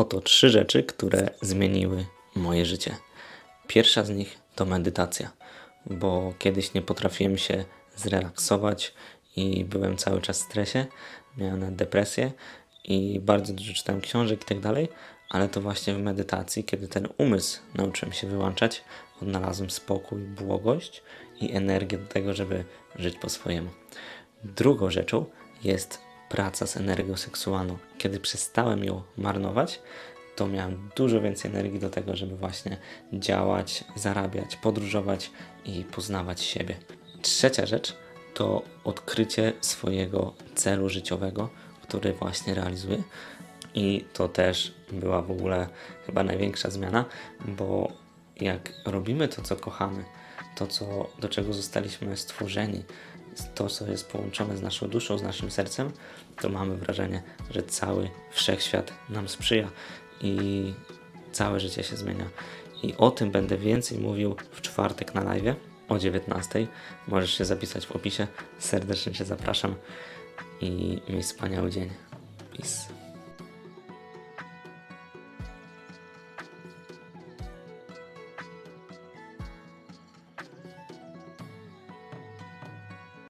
Oto trzy rzeczy, które zmieniły moje życie. Pierwsza z nich to medytacja, bo kiedyś nie potrafiłem się zrelaksować i byłem cały czas w stresie, miałem depresję i bardzo dużo czytałem książek i tak dalej, ale to właśnie w medytacji, kiedy ten umysł nauczyłem się wyłączać, odnalazłem spokój, błogość i energię do tego, żeby żyć po swojemu. Drugą rzeczą jest praca z energią seksualną. Kiedy przestałem ją marnować, to miałem dużo więcej energii do tego, żeby właśnie działać, zarabiać, podróżować i poznawać siebie. Trzecia rzecz to odkrycie swojego celu życiowego, który właśnie realizuję. I to też była w ogóle chyba największa zmiana, bo jak robimy to, co kochamy, to, co, do czego zostaliśmy stworzeni, to, co jest połączone z naszą duszą, z naszym sercem, to mamy wrażenie, że cały wszechświat nam sprzyja i całe życie się zmienia. I o tym będę więcej mówił w czwartek na live o 19. Możesz się zapisać w opisie. Serdecznie Cię zapraszam i miej wspaniały dzień. Peace.